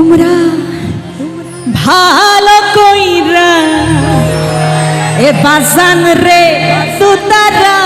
তোমরা ভালো কইরা এ বাজান রে তুতারা